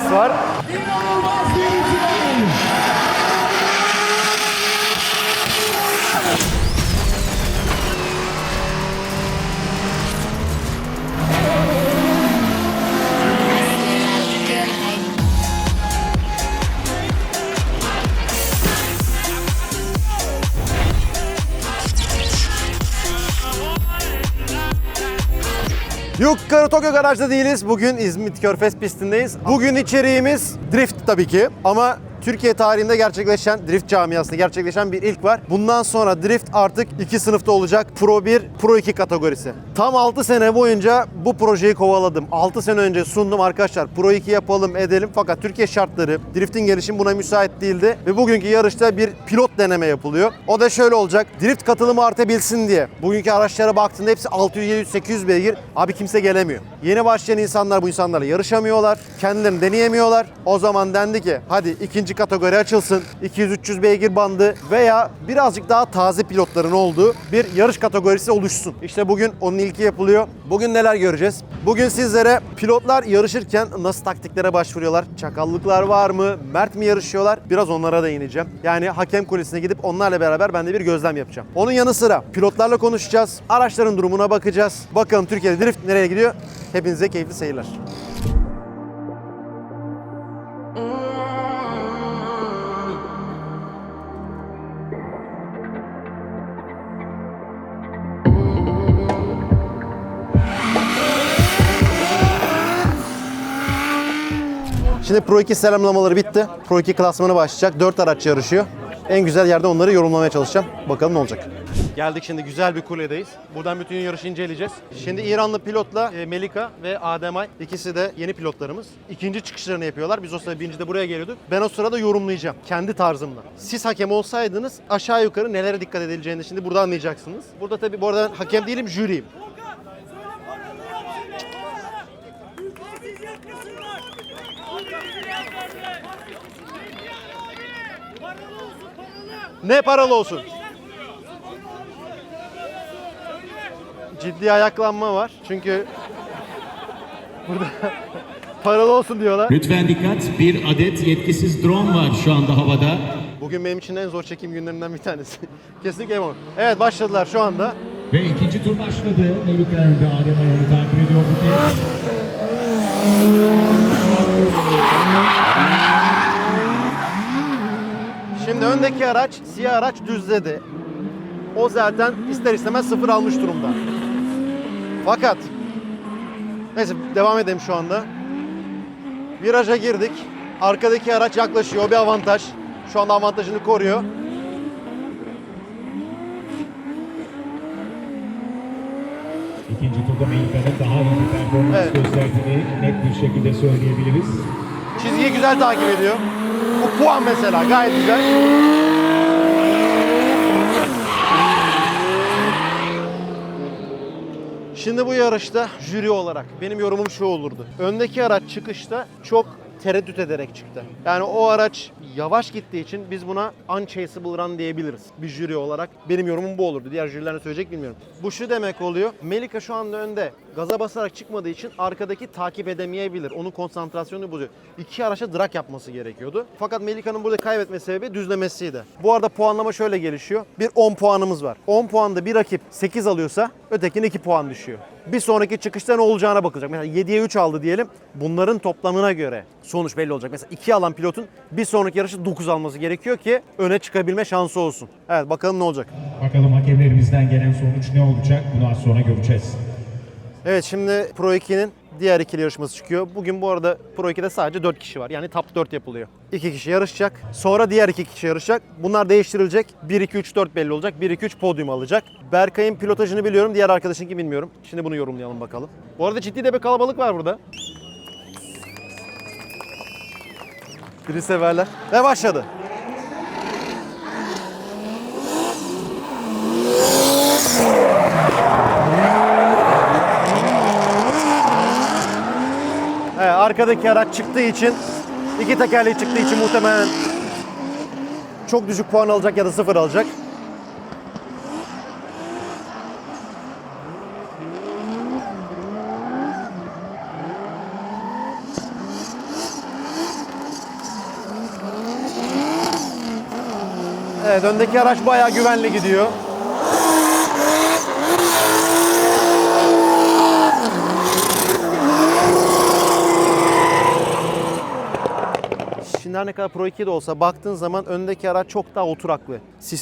Evet temas var. Yukarı Tokyo Garaj'da değiliz. Bugün İzmit Körfez pistindeyiz. Bugün içeriğimiz drift tabii ki ama Türkiye tarihinde gerçekleşen, drift camiasında gerçekleşen bir ilk var. Bundan sonra drift artık iki sınıfta olacak. Pro 1, Pro 2 kategorisi. Tam 6 sene boyunca bu projeyi kovaladım. 6 sene önce sundum arkadaşlar. Pro 2 yapalım edelim fakat Türkiye şartları driftin gelişim buna müsait değildi. Ve bugünkü yarışta bir pilot deneme yapılıyor. O da şöyle olacak. Drift katılımı artabilsin diye. Bugünkü araçlara baktığında hepsi 600, 700, 800 beygir. Abi kimse gelemiyor. Yeni başlayan insanlar bu insanlarla yarışamıyorlar. Kendilerini deneyemiyorlar. O zaman dendi ki hadi ikinci kategori açılsın. 200-300 beygir bandı veya birazcık daha taze pilotların olduğu bir yarış kategorisi oluşsun. İşte bugün onun ilki yapılıyor. Bugün neler göreceğiz? Bugün sizlere pilotlar yarışırken nasıl taktiklere başvuruyorlar? Çakallıklar var mı? Mert mi yarışıyorlar? Biraz onlara değineceğim. Yani hakem kulisine gidip onlarla beraber ben de bir gözlem yapacağım. Onun yanı sıra pilotlarla konuşacağız. Araçların durumuna bakacağız. Bakalım Türkiye'de drift nereye gidiyor? Hepinize keyifli seyirler. Şimdi Pro 2 selamlamaları bitti. Pro 2 klasmanı başlayacak. 4 araç yarışıyor. En güzel yerde onları yorumlamaya çalışacağım. Bakalım ne olacak. Geldik şimdi güzel bir kuledeyiz. Buradan bütün yarışı inceleyeceğiz. Şimdi İranlı pilotla e, Melika ve Ademay ikisi de yeni pilotlarımız. İkinci çıkışlarını yapıyorlar. Biz o sırada birinci de buraya geliyorduk. Ben o sırada yorumlayacağım. Kendi tarzımla. Siz hakem olsaydınız aşağı yukarı nelere dikkat edileceğini şimdi burada anlayacaksınız. Burada tabii bu arada hakem değilim jüriyim. Ne paralı olsun? Ciddi ayaklanma var. Çünkü burada paralı olsun diyorlar. Lütfen dikkat. Bir adet yetkisiz drone var şu anda havada. Bugün benim için en zor çekim günlerinden bir tanesi. Kesinlikle emon. Evet başladılar şu anda. Ve ikinci tur başladı. Melika önde Adem Ayar'ı takip ediyor bu kez. Şimdi öndeki araç, siyah araç düzledi. O zaten ister istemez sıfır almış durumda. Fakat neyse devam edelim şu anda. Viraja girdik. Arkadaki araç yaklaşıyor. O bir avantaj. Şu anda avantajını koruyor. İkinci turda Melika'nın daha iyi bir performans Evet. gösterdiğini net bir şekilde söyleyebiliriz. Çizgiyi güzel takip ediyor. Bu puan mesela gayet güzel. Şimdi bu yarışta jüri olarak benim yorumum şu olurdu. Öndeki araç çıkışta çok tereddüt ederek çıktı. Yani o araç yavaş gittiği için biz buna unchaseable run diyebiliriz bir jüri olarak. Benim yorumum bu olurdu. Diğer jüriler ne söyleyecek bilmiyorum. Bu şu demek oluyor. Melika şu anda önde gaza basarak çıkmadığı için arkadaki takip edemeyebilir. Onun konsantrasyonu bozuyor. İki araçta drag yapması gerekiyordu. Fakat Melika'nın burada kaybetme sebebi düzlemesiydi. Bu arada puanlama şöyle gelişiyor. Bir 10 puanımız var. 10 puanda bir rakip 8 alıyorsa ötekine 2 puan düşüyor. Bir sonraki çıkışta ne olacağına bakılacak. Mesela 7'ye 3 aldı diyelim. Bunların toplamına göre sonuç belli olacak. Mesela 2 alan pilotun bir sonraki yarışı 9 alması gerekiyor ki öne çıkabilme şansı olsun. Evet bakalım ne olacak. Bakalım hakemlerimizden gelen sonuç ne olacak? Bunu az sonra göreceğiz. Evet şimdi Pro 2'nin diğer ikili yarışması çıkıyor. Bugün bu arada Pro 2'de sadece 4 kişi var. Yani top 4 yapılıyor. 2 kişi yarışacak. Sonra diğer 2 kişi yarışacak. Bunlar değiştirilecek. 1 2 3 4 belli olacak. 1 2 3 podyum alacak. Berkay'ın pilotajını biliyorum. Diğer arkadaşınki bilmiyorum. Şimdi bunu yorumlayalım bakalım. Bu arada ciddi de bir kalabalık var burada. Biri severler. Ve başladı. Arkadaki araç çıktığı için, iki tekerleği çıktığı için muhtemelen çok düşük puan alacak ya da sıfır alacak. Evet öndeki araç bayağı güvenli gidiyor. Her ne kadar Pro 2 de olsa baktığın zaman öndeki araç çok daha oturaklı.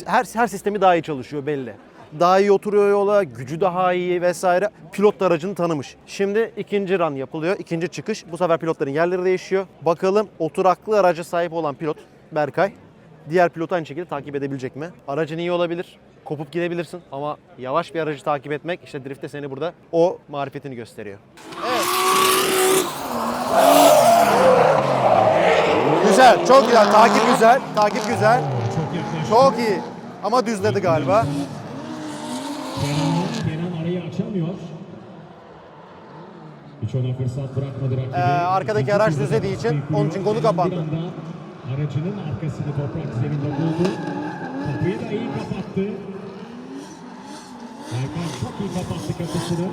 Her, her sistemi daha iyi çalışıyor belli. Daha iyi oturuyor yola, gücü daha iyi vesaire. Pilot da aracını tanımış. Şimdi ikinci run yapılıyor, ikinci çıkış. Bu sefer pilotların yerleri değişiyor. Bakalım oturaklı araca sahip olan pilot Berkay diğer pilotu aynı şekilde takip edebilecek mi? Aracın iyi olabilir, kopup gidebilirsin ama yavaş bir aracı takip etmek işte driftte seni burada o marifetini gösteriyor. Güzel, çok güzel. Takip güzel, takip güzel. Çok iyi. Ama düzledi galiba. Kenan, arayı açamıyor. Hiç ona fırsat bırakmadı rakibi. Ee, arkadaki araç düzlediği için onun için konu kapandı. Aracının arkasını toprak zeminde buldu. Kapıyı da iyi kapattı. Erkan çok iyi kapattı kapısını.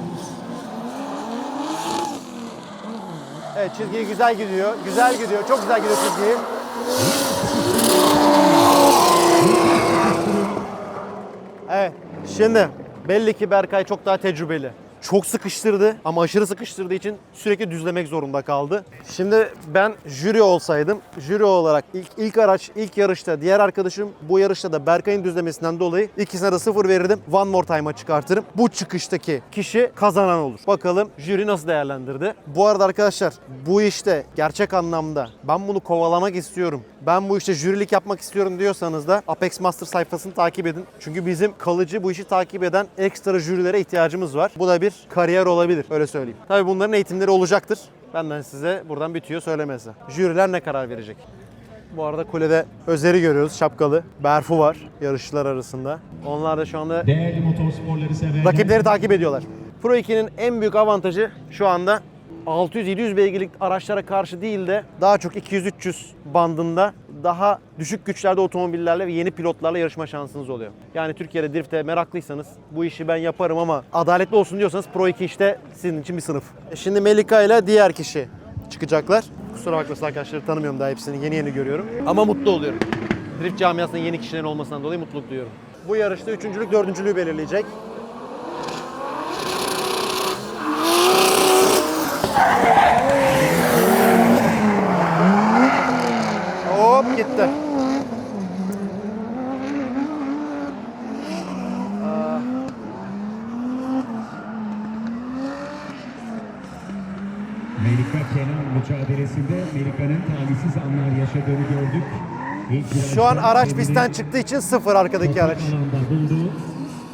Evet çizgiyi güzel gidiyor. Güzel gidiyor. Çok güzel gidiyor çizgiyi. Evet. Şimdi belli ki Berkay çok daha tecrübeli. Çok sıkıştırdı ama aşırı sıkıştırdığı için sürekli düzlemek zorunda kaldı. Şimdi ben jüri olsaydım, jüri olarak ilk, ilk araç, ilk yarışta diğer arkadaşım bu yarışta da Berkay'ın düzlemesinden dolayı ikisine de sıfır verirdim. One more time'a çıkartırım. Bu çıkıştaki kişi kazanan olur. Bakalım jüri nasıl değerlendirdi. Bu arada arkadaşlar bu işte gerçek anlamda ben bunu kovalamak istiyorum. Ben bu işte jürilik yapmak istiyorum diyorsanız da Apex Master sayfasını takip edin. Çünkü bizim kalıcı bu işi takip eden ekstra jürilere ihtiyacımız var. Bu da bir kariyer olabilir öyle söyleyeyim. Tabii bunların eğitimleri olacaktır. Benden size buradan bitiyor söylemesi. Jüriler ne karar verecek? Bu arada kulede Özer'i görüyoruz şapkalı. Berfu var yarışçılar arasında. Onlar da şu anda Değerli motorsporları severler. rakipleri takip ediyorlar. Pro 2'nin en büyük avantajı şu anda 600-700 beygirlik araçlara karşı değil de daha çok 200-300 bandında daha düşük güçlerde otomobillerle ve yeni pilotlarla yarışma şansınız oluyor. Yani Türkiye'de drift'e meraklıysanız bu işi ben yaparım ama adaletli olsun diyorsanız Pro 2 işte sizin için bir sınıf. E Şimdi Melika ile diğer kişi çıkacaklar. Kusura bakmasın arkadaşları tanımıyorum daha hepsini yeni yeni görüyorum. Ama mutlu oluyorum. Drift camiasında yeni kişilerin olmasından dolayı mutluluk duyuyorum. Bu yarışta üçüncülük, dördüncülüğü belirleyecek. Hop gitti. Melika Kenan mücadelesinde Melika'nın talihsiz anlar yaşadığını gördük. Şu an araç pistten çıktığı için sıfır arkadaki araç.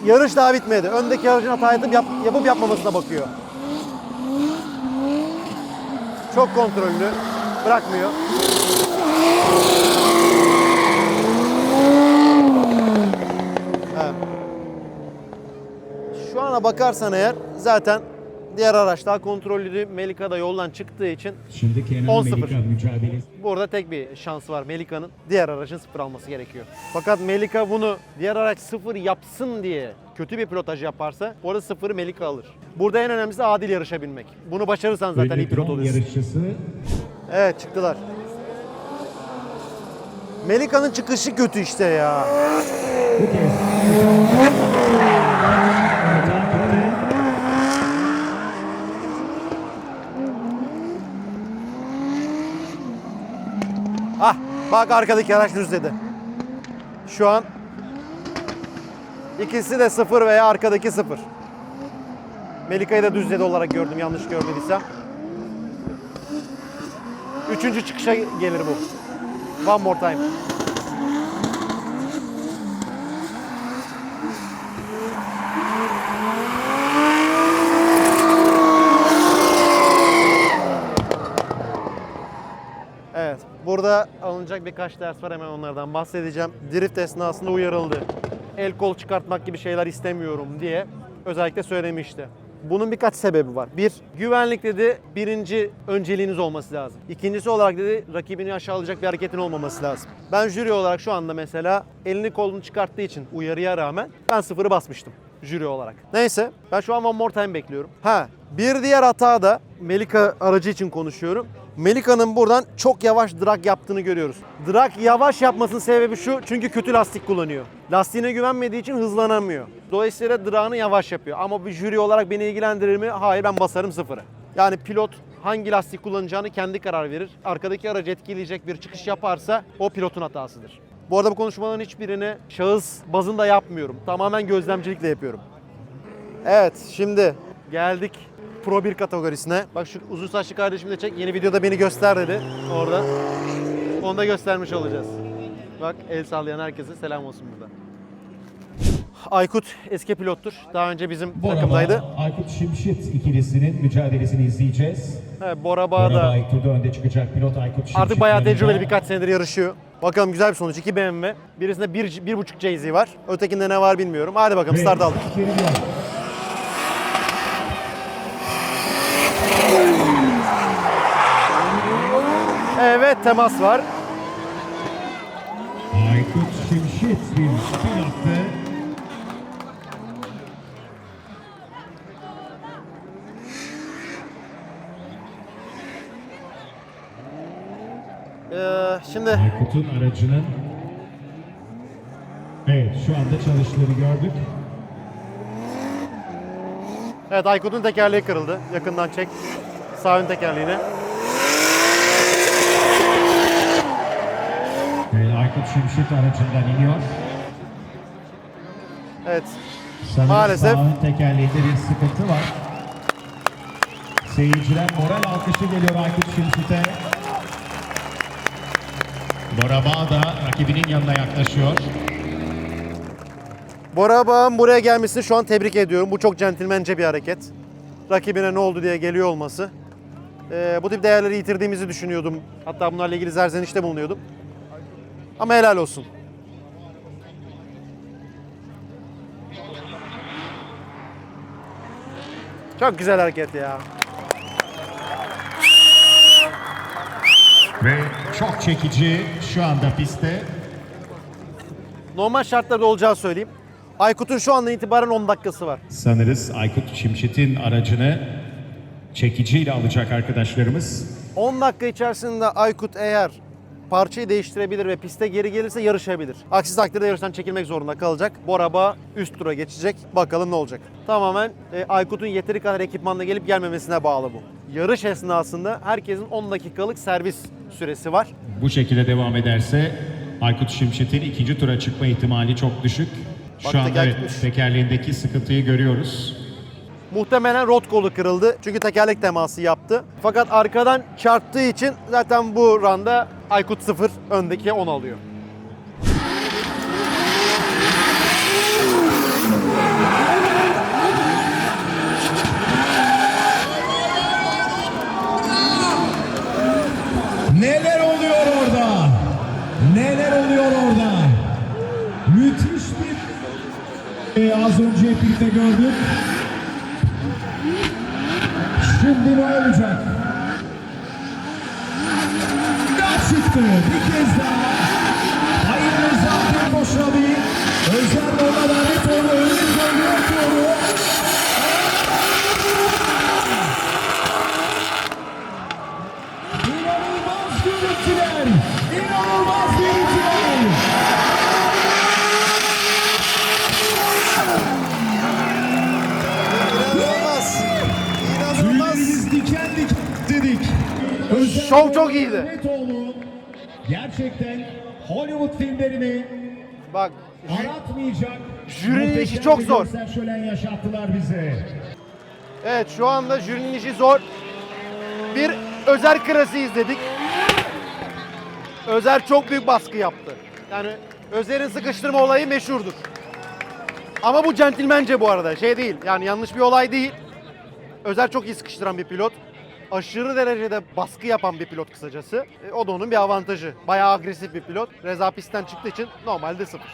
Yarış daha bitmedi. Öndeki aracın hata yapıp, yap, yapıp yapmamasına bakıyor. Çok kontrollü. Bırakmıyor. Evet. Şu ana bakarsan eğer zaten diğer araç daha kontrollüydü. Melika da yoldan çıktığı için Şimdi Kenan 10-0. Melika mücadelesi. Burada tek bir şansı var Melika'nın. Diğer aracın sıfır alması gerekiyor. Fakat Melika bunu diğer araç sıfır yapsın diye kötü bir pilotaj yaparsa arada sıfırı Melika alır. Burada en önemlisi adil yarışabilmek. Bunu başarırsan zaten iyi pilot oluyorsun. yarışçısı Evet çıktılar. Melika'nın çıkışı kötü işte ya. bu kez takipte Ah bak arkadaki araç düzledi. Şu an ikisi de sıfır veya arkadaki sıfır. Melika'yı da düzledi olarak gördüm yanlış görmediysem. Üçüncü çıkışa gelir bu. One more time. Evet, burada alınacak birkaç ders var hemen onlardan bahsedeceğim. Drift esnasında uyarıldı. El kol çıkartmak gibi şeyler istemiyorum diye özellikle söylemişti. Bunun birkaç sebebi var. Bir, güvenlik dedi birinci önceliğiniz olması lazım. İkincisi olarak dedi rakibini aşağılayacak bir hareketin olmaması lazım. Ben jüri olarak şu anda mesela elini kolunu çıkarttığı için uyarıya rağmen ben sıfırı basmıştım jüri olarak. Neyse ben şu an one more time bekliyorum. Ha bir diğer hata da Melika aracı için konuşuyorum. Melika'nın buradan çok yavaş drag yaptığını görüyoruz. Drag yavaş yapmasının sebebi şu çünkü kötü lastik kullanıyor. Lastiğine güvenmediği için hızlanamıyor. Dolayısıyla dragını yavaş yapıyor. Ama bir jüri olarak beni ilgilendirir mi? Hayır ben basarım sıfırı. Yani pilot hangi lastik kullanacağını kendi karar verir. Arkadaki aracı etkileyecek bir çıkış yaparsa o pilotun hatasıdır. Bu arada bu konuşmaların hiçbirini şahıs bazında yapmıyorum. Tamamen gözlemcilikle yapıyorum. Evet şimdi geldik Pro 1 kategorisine. Bak şu uzun saçlı kardeşimi de çek. Yeni videoda beni göster dedi orada. Onu da göstermiş olacağız. Bak el sallayan herkese selam olsun burada. Aykut eski pilottur. Daha önce bizim Bu takımdaydı. Aykut Şimşit ikilisinin mücadelesini izleyeceğiz. Evet, Bora Bağ Araba da ilk turda önde çıkacak pilot Aykut Şimşit. artık bayağı tecrübeli birkaç senedir yarışıyor. Bakalım güzel bir sonuç. 2 BMW. Birisinde 1, bir, 1.5 JZ var. Ötekinde ne var bilmiyorum. Hadi bakalım start aldık. Evet temas var. Aykut Şimşit bir spin attı. Ee, şimdi Aykut'un aracının Evet şu anda çalıştığını gördük. Evet Aykut'un tekerleği kırıldı. Yakından çek. Sağ ön tekerleğini. Ve Aykut Şimşit aracından iniyor. Evet. Sanırım Maalesef. sağ ön tekerleğinde bir sıkıntı var. Seyirciler moral alkışı geliyor Aykut Şimşit'e. Bora Bağ da rakibinin yanına yaklaşıyor. Bora Bağ'ın buraya gelmesini şu an tebrik ediyorum. Bu çok centilmence bir hareket. Rakibine ne oldu diye geliyor olması. Ee, bu tip değerleri yitirdiğimizi düşünüyordum. Hatta bunlarla ilgili zerzenişte bulunuyordum. Ama helal olsun. Çok güzel hareket ya. Ve çok çekici şu anda pistte. Normal şartlarda olacağı söyleyeyim. Aykut'un şu andan itibaren 10 dakikası var. Sanırız Aykut Şimşit'in aracını çekiciyle alacak arkadaşlarımız. 10 dakika içerisinde Aykut eğer parçayı değiştirebilir ve piste geri gelirse yarışabilir. Aksi takdirde yarıştan çekilmek zorunda kalacak. Boraba üst tura geçecek. Bakalım ne olacak. Tamamen e, Aykut'un yeteri kadar ekipmanla gelip gelmemesine bağlı bu. Yarış esnasında herkesin 10 dakikalık servis süresi var. Bu şekilde devam ederse Aykut Şimşit'in ikinci tura çıkma ihtimali çok düşük. Bak, Şu anda teker evet, gitmiş. tekerleğindeki sıkıntıyı görüyoruz. Muhtemelen rot kolu kırıldı. Çünkü tekerlek teması yaptı. Fakat arkadan çarptığı için zaten bu randa Aykut 0 öndeki 10 alıyor. Neler oluyor orada? Neler oluyor orada? Müthiş bir Ee, az önce birlikte gördük. Şimdi ne olacak? Ne çıktı? Bir kez daha. Hayır Rıza Boşalı. Özel olmadan bir onu önüne koyuyor Şov çok iyiydi. Mehmetoğlu gerçekten Hollywood filmlerini Bak aratmayacak. Jürinin işi çok zor. şölen yaşattılar bize. Evet şu anda jürinin işi zor. Bir Özer Krasi izledik. Özer çok büyük baskı yaptı. Yani Özer'in sıkıştırma olayı meşhurdur. Ama bu centilmence bu arada. Şey değil. Yani yanlış bir olay değil. Özer çok iyi sıkıştıran bir pilot. Aşırı derecede baskı yapan bir pilot kısacası. E, o da onun bir avantajı. Bayağı agresif bir pilot. Reza pistten çıktığı için normalde sıfır.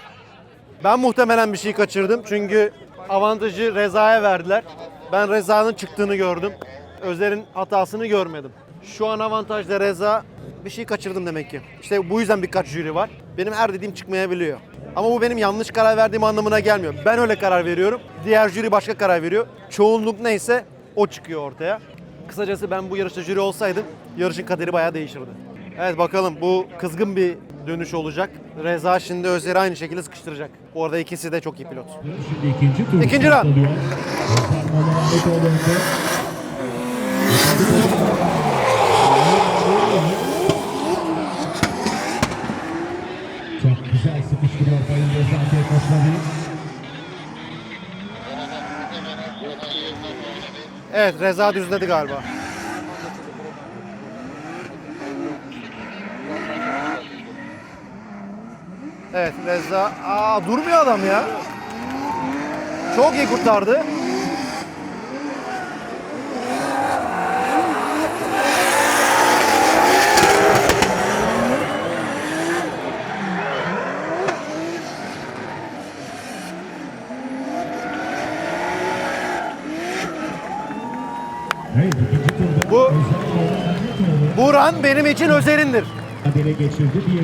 Ben muhtemelen bir şey kaçırdım çünkü avantajı Reza'ya verdiler. Ben Reza'nın çıktığını gördüm. Özer'in hatasını görmedim. Şu an avantajda Reza bir şey kaçırdım demek ki. İşte bu yüzden birkaç jüri var. Benim her dediğim çıkmayabiliyor. Ama bu benim yanlış karar verdiğim anlamına gelmiyor. Ben öyle karar veriyorum. Diğer jüri başka karar veriyor. Çoğunluk neyse o çıkıyor ortaya. Kısacası ben bu yarışta jüri olsaydım yarışın kaderi bayağı değişirdi. Evet bakalım bu kızgın bir dönüş olacak. Reza şimdi Özer'i aynı şekilde sıkıştıracak. Bu arada ikisi de çok iyi pilot. Şimdi ikinci tur İkinci round. alıyor. Özer Molla Mehmetoğlu önde. Çok güzel sıkıştırıyor Bayın Reza Keykoşları. Evet Reza düzledi galiba. Evet Reza. Aa durmuyor adam ya. Çok iyi kurtardı. Run benim için özerindir.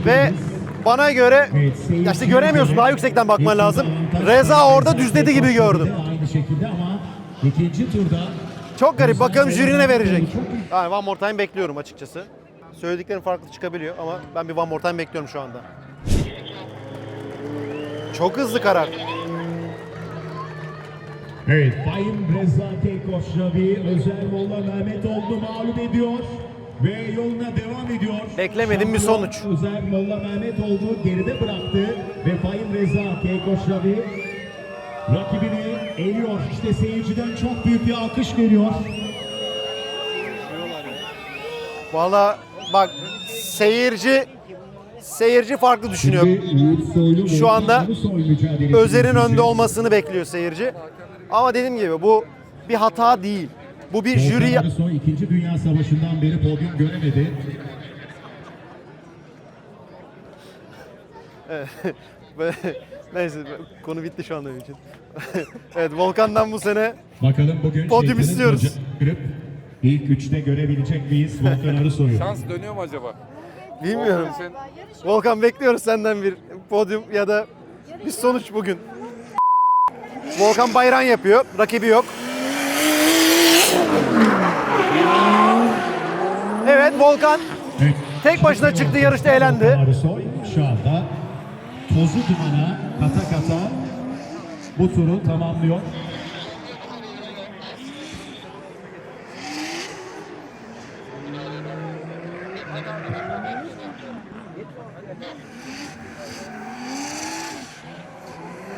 Ve bana göre ya işte göremiyorsun daha yüksekten bakman lazım. Reza orada düzledi gibi gördüm. Aynı şekilde ama ikinci turda Çok garip. Bakalım jüri ne verecek. Yani one more time bekliyorum açıkçası. Söylediklerim farklı çıkabiliyor ama ben bir one more time bekliyorum şu anda. Çok hızlı karar. Evet, Bayım Reza Keykoşravi, Özer Molla Mehmetoğlu mağlup ediyor ve yoluna devam ediyor. Beklemediğim bir sonuç. Özer Molla Mehmetoğlu geride bıraktı ve Bayım Reza Keykoşravi rakibini eliyor. İşte seyirciden çok büyük bir alkış geliyor. Valla bak seyirci seyirci farklı düşünüyor. Şu anda Özer'in önde olmasını bekliyor seyirci. Ama dediğim gibi bu bir hata değil. Bu bir jüri Jüri... Son 2. Dünya Savaşı'ndan beri podyum göremedi. Neyse konu bitti şu anda benim için. evet Volkan'dan bu sene Bakalım bugün Podyum şeytanın istiyoruz. kırıp ilk üçte görebilecek miyiz Volkan Arısoy'u? Şans dönüyor mu acaba? bilmiyorum. Sen Volkan bekliyoruz senden bir podyum ya da bir sonuç bugün. Volkan bayram yapıyor. Rakibi yok. Evet Volkan. Tek başına çıktı, yarışta. Arısoy şu anda tozu dumana kata kata bu turu tamamlıyor.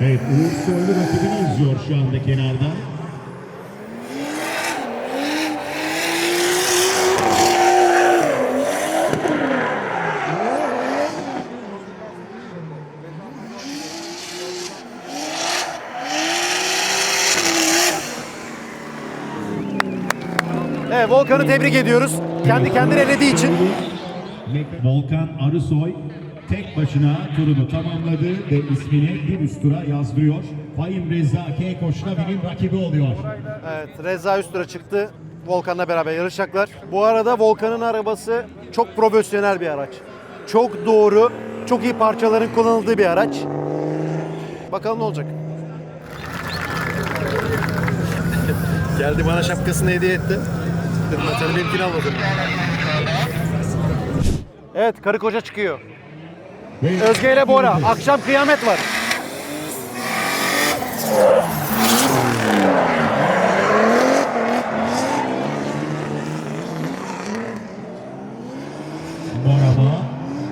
Evet, Uğur Soylu rakibini izliyor şu anda kenardan. Evet Volkan'ı tebrik ediyoruz. Kendi kendini elediği için. Volkan Arısoy tek başına turunu tamamladı ve ismini bir üst tura yazdırıyor. Fahim Reza Keykoşlavi'nin rakibi oluyor. Evet Reza üst tura çıktı. Volkan'la beraber yarışacaklar. Bu arada Volkan'ın arabası çok profesyonel bir araç. Çok doğru, çok iyi parçaların kullanıldığı bir araç. Bakalım ne olacak. Geldi bana şapkasını hediye etti. Ben sana benimkini almadım. Evet karı koca çıkıyor. Özge ile Bora. Akşam kıyamet var. Araba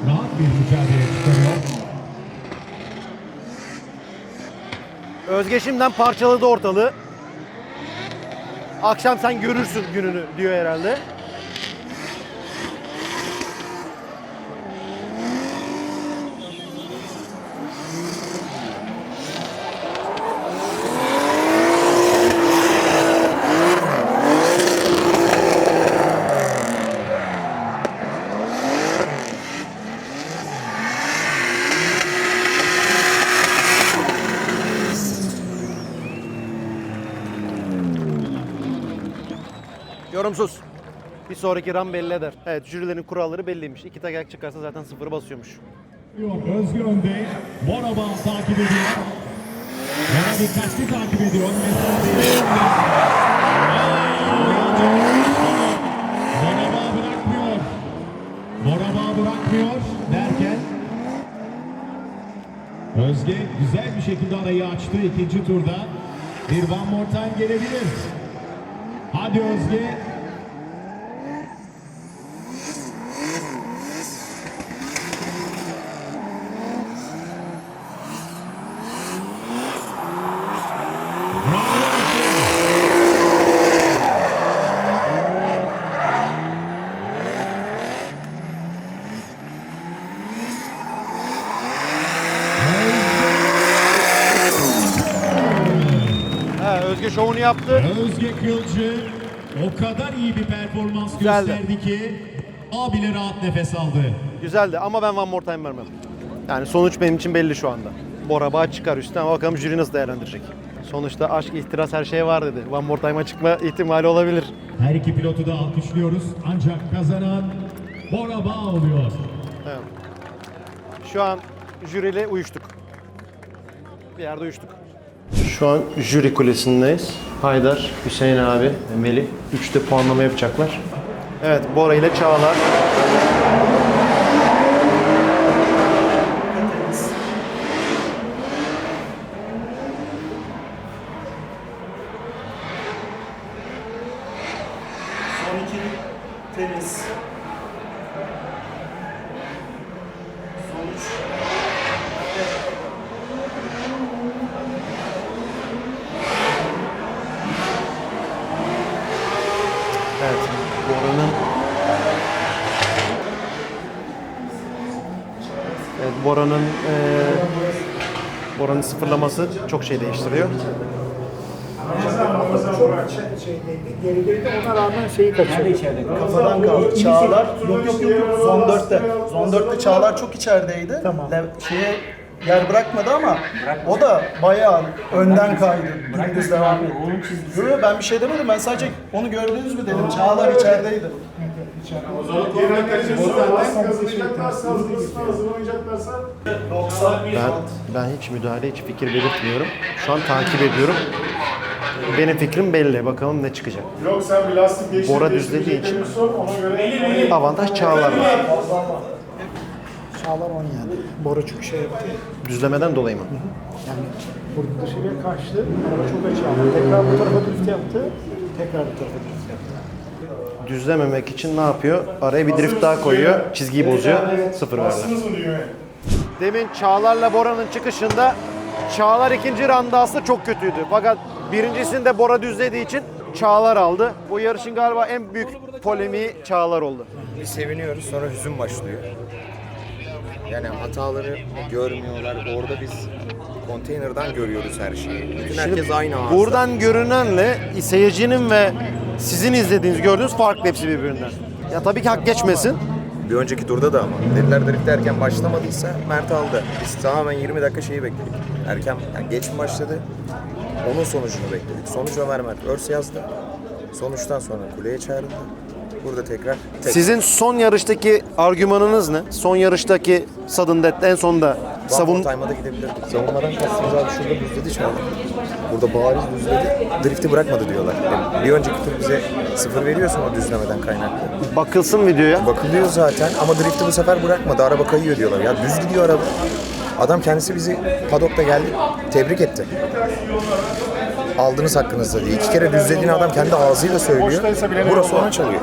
rahat bir mücadele çıkarıyor. Özge şimdiden parçaladı ortalığı. Akşam sen görürsün gününü diyor herhalde. sonraki ram belli eder. Evet jürilerin kuralları belliymiş. İki tekerlek çıkarsa zaten sıfırı basıyormuş. Özgür Önde, Boraba takip ediyor. Bora dikkatli takip ediyor. Mesafeyi bırakmıyor. Boraba bırakmıyor derken Özge güzel bir şekilde arayı açtı ikinci turda. Bir one more time gelebilir. Hadi Özge yaptı. Özge Kılcı o kadar iyi bir performans Güzeldi. gösterdi ki abile rahat nefes aldı. Güzeldi ama ben one more time vermem. Yani sonuç benim için belli şu anda. Bora Bağ çıkar ama bakalım jüri nasıl değerlendirecek. Sonuçta aşk, ihtiras her şey var dedi. One more time'a çıkma ihtimali olabilir. Her iki pilotu da alkışlıyoruz ancak kazanan Bora Bağ oluyor. Evet. Şu an jüriyle uyuştuk. Bir yerde uyuştuk. Şu an jüri kulesindeyiz. Haydar, Hüseyin abi Melih. Üçte puanlama yapacaklar. Evet, Bora ile Çağlar. Son iki temiz. Sonuç. Evet, Bora'nın Evet, Bora'nın eee Bora'nın sıfırlaması çok şey değiştiriyor. şeydeydi, gerideydi. Ona rağmen şeyi kaçırdı. Kafadan kaldı. Çağlar, yok yok yok, yok. Zon 4'te. Zon 4'te Çağlar çok içerideydi. Tamam. Le- şeye yer bırakmadı ama o da bayağı önden kaydı. Dümdüz devam etti. Yok yok ben bir şey demedim. Ben sadece onu gördünüz mü dedim. Çağlar içerideydi. Ben ben hiç müdahale, hiç fikir belirtmiyorum. Şu an takip ediyorum. Benim fikrim belli. Bakalım ne çıkacak. Yok sen bir lastik değiştir. Bora düzlediği için Avantaj Çağlar var. Çağlar 10 yani. Bora çok şey yaptı. Düzlemeden dolayı mı? Yani burada dışarıya kaçtı. Araba çok açı aldı. Tekrar bu tarafa drift yaptı. Tekrar bu tarafa drift yaptı. Düzlememek için ne yapıyor? Araya bir drift daha koyuyor. Çizgiyi bozuyor. Sıfır verdi. Demin Çağlar'la Bora'nın çıkışında Çağlar ikinci randa aslında çok kötüydü. Fakat birincisinde Bora düzlediği için Çağlar aldı. Bu yarışın galiba en büyük polemiği Çağlar oldu. Bir seviniyoruz sonra hüzün başlıyor. Yani hataları görmüyorlar. Orada biz konteynerden görüyoruz her şeyi. Bütün herkes aynı ağızda. Buradan görünenle seyircinin ve sizin izlediğiniz gördüğünüz farklı hepsi birbirinden. Ya tabii ki hak geçmesin. Bir önceki turda da ama dediler drift erken başlamadıysa Mert aldı. Biz tamamen 20 dakika şeyi bekledik. Erken yani geç mi başladı? Onun sonucunu bekledik. Sonuç Ömer Mert Örs yazdı. Sonuçtan sonra kuleye çağrıldı. Burada tekrar tek. Sizin son yarıştaki argümanınız ne? Son yarıştaki sudden death en sonda savun... Time'a da gidebilirdik. Savunmadan kastımız abi şurada düzledi çağırdı. Burada bariz düzledi. Drifti bırakmadı diyorlar. Yani bir önceki tur bize sıfır veriyorsun o düzlemeden kaynaklı. Bakılsın videoya. Bakılıyor zaten ama drifti bu sefer bırakmadı. Araba kayıyor diyorlar. Ya düz gidiyor araba. Adam kendisi bizi padokta geldi. Tebrik etti. Aldınız hakkınızda diye. İki kere düzlediğini adam kendi ağzıyla söylüyor. Burası ona çalıyor.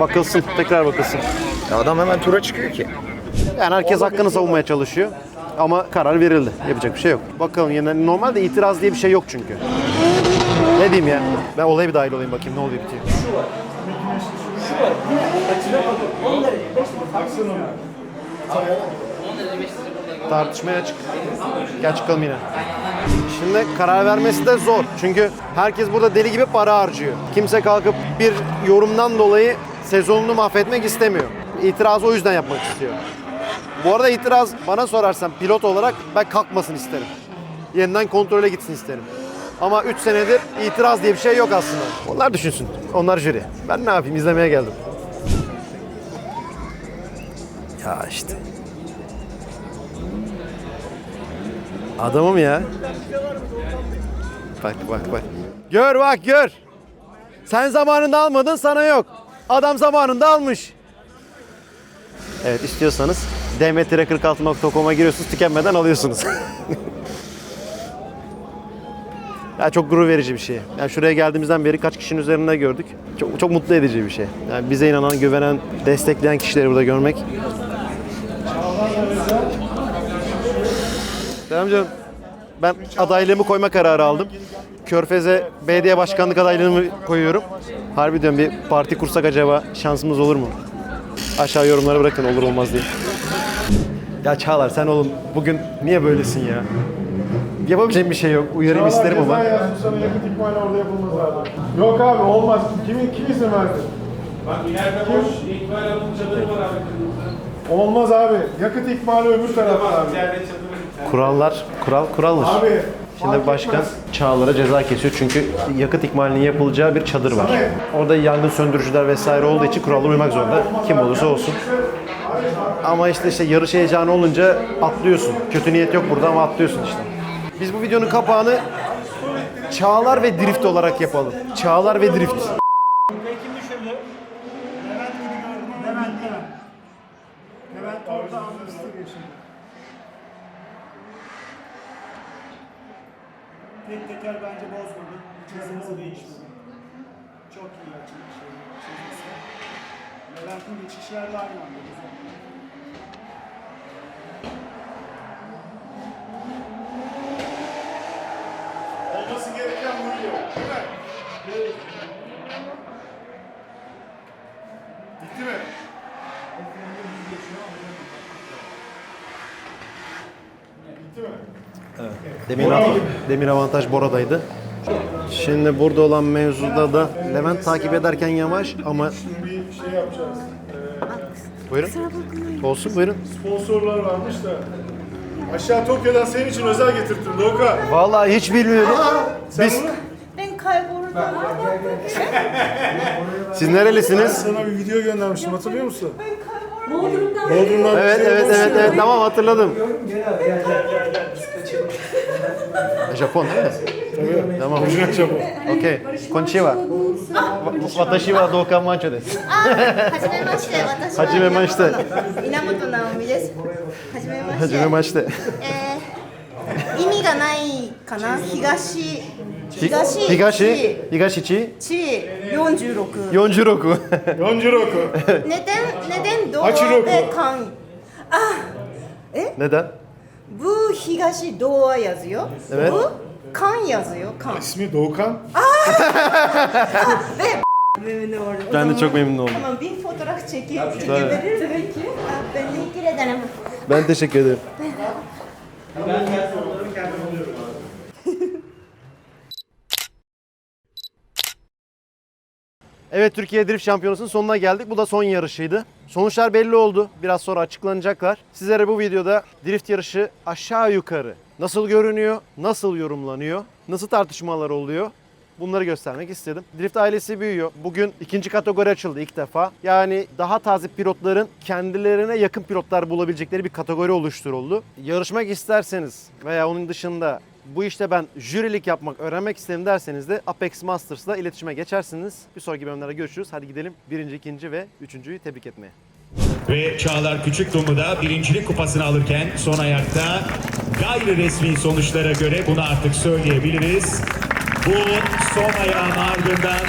Bakılsın, tekrar bakılsın. Ya adam hemen tura çıkıyor ki. Yani herkes hakkını savunmaya çalışıyor. Ama karar verildi. Yapacak bir şey yok. Bakalım yine normalde itiraz diye bir şey yok çünkü. Ne diyeyim ya? Ben olaya bir dahil olayım bakayım ne oluyor bitiyor. Tartışmaya açık. Gel çıkalım yine. Şimdi karar vermesi de zor. Çünkü herkes burada deli gibi para harcıyor. Kimse kalkıp bir yorumdan dolayı sezonunu mahvetmek istemiyor. İtirazı o yüzden yapmak istiyor. Bu arada itiraz bana sorarsan pilot olarak ben kalkmasın isterim. Yeniden kontrole gitsin isterim. Ama 3 senedir itiraz diye bir şey yok aslında. Onlar düşünsün. Onlar jüri. Ben ne yapayım izlemeye geldim. Ya işte. Adamım ya. Bak bak bak. Gör bak gör. Sen zamanında almadın sana yok. Adam zamanında almış. Evet istiyorsanız dm-46.com'a giriyorsunuz tükenmeden alıyorsunuz. ya çok gurur verici bir şey. Yani şuraya geldiğimizden beri kaç kişinin üzerinde gördük. Çok, çok mutlu edici bir şey. Yani bize inanan, güvenen, destekleyen kişileri burada görmek. Selam canım. Ben adaylığımı koyma kararı aldım. Körfez'e belediye başkanlık adaylığımı koyuyorum. Harbi diyorum bir parti kursak acaba şansımız olur mu? Aşağı yorumlara bırakın olur olmaz diye. Ya Çağlar sen oğlum bugün niye böylesin ya? Yapabileceğim bir şey yok. Uyarayım isterim ama. Ceza yazmış sana yakıt ikmali orada yapılmaz lazım. Yok abi olmaz. Kimin kim izin verdi? Bak ileride boş ikmal alın çadırı var abi kırmızı. Olmaz abi. Yakıt ikmali öbür tarafta abi. İleride çadırı. Kurallar, kural kuraldır. Abi. Şimdi başkan. Çağlar'a ceza kesiyor çünkü yakıt ikmalinin yapılacağı bir çadır var. Orada yangın söndürücüler vesaire olduğu için kurallara uymak zorunda. Kim olursa olsun. Ama işte işte yarış heyecanı olunca atlıyorsun. Kötü niyet yok burada ama atlıyorsun işte. Biz bu videonun kapağını Çağlar ve Drift olarak yapalım. Çağlar ve Drift. Levent orada almıştır yaşını. Tek teker bence bozmadı. Hızımızı değişmedi. Çok iyi açılmış. çizgisi. Levent'in geçişler de aynı anda güzel. Olması gereken buydu. Değil mi? Bitti mi? Bitti mi? Demin, demin avantaj Bora'daydı. Şimdi burada olan mevzuda da Levent takip ederken yavaş ama Bir şey yapacağız. buyurun. Olsun buyurun. Sponsorlar varmış da. Aşağı Tokyo'dan senin için özel getirttim Doğukan. Vallahi hiç bilmiyorum. Sen Biz bunu Ben kayboldum. siz nerelisiniz? sana bir video göndermiştim hatırlıyor musun? Bodrum'dan Bodrum'dan Evet şey evet evet evet tamam hatırladım. Değil mi? Japonês? Não, mas... Ok, konnichiwa. Watashi wa doukamancho desu. Ah, hajimemashite. Watashi wa hajimemashite. Minamoto Naomi desu. Hajimemashite. Hajimemashite. Eh, 意味がないかな東東東東地地四十六四十六四十六寝てん寝てんどうでかんあえ寝た46 46. 46. neden neden doğu Hachiroku. ve kan Neden? bu 東 doğu yazıyor Evet. bu kan yazıyor kan İsmi Doğukan. ve Memnun oldum. Ben de çok memnun oldum. Tamam bir fotoğraf çekip çekebilir belki. Ah, Ben teşekkür ederim. Ben teşekkür ederim. Evet Türkiye Drift Şampiyonası'nın sonuna geldik. Bu da son yarışıydı. Sonuçlar belli oldu. Biraz sonra açıklanacaklar. Sizlere bu videoda drift yarışı aşağı yukarı nasıl görünüyor, nasıl yorumlanıyor, nasıl tartışmalar oluyor Bunları göstermek istedim. Drift ailesi büyüyor. Bugün ikinci kategori açıldı ilk defa. Yani daha taze pilotların kendilerine yakın pilotlar bulabilecekleri bir kategori oluşturuldu. Yarışmak isterseniz veya onun dışında bu işte ben jürilik yapmak, öğrenmek istedim derseniz de Apex Masters'la iletişime geçersiniz. Bir sonraki bölümlerde görüşürüz. Hadi gidelim birinci, ikinci ve üçüncüyü tebrik etmeye. Ve Çağlar Küçükdomu da birincilik kupasını alırken son ayakta gayri resmi sonuçlara göre bunu artık söyleyebiliriz. Bu son ayağın ardından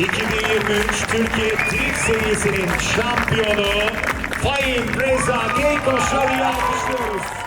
2023 Türkiye Drift serisinin şampiyonu Fahim Reza Keykoşlar'ı alkışlıyoruz.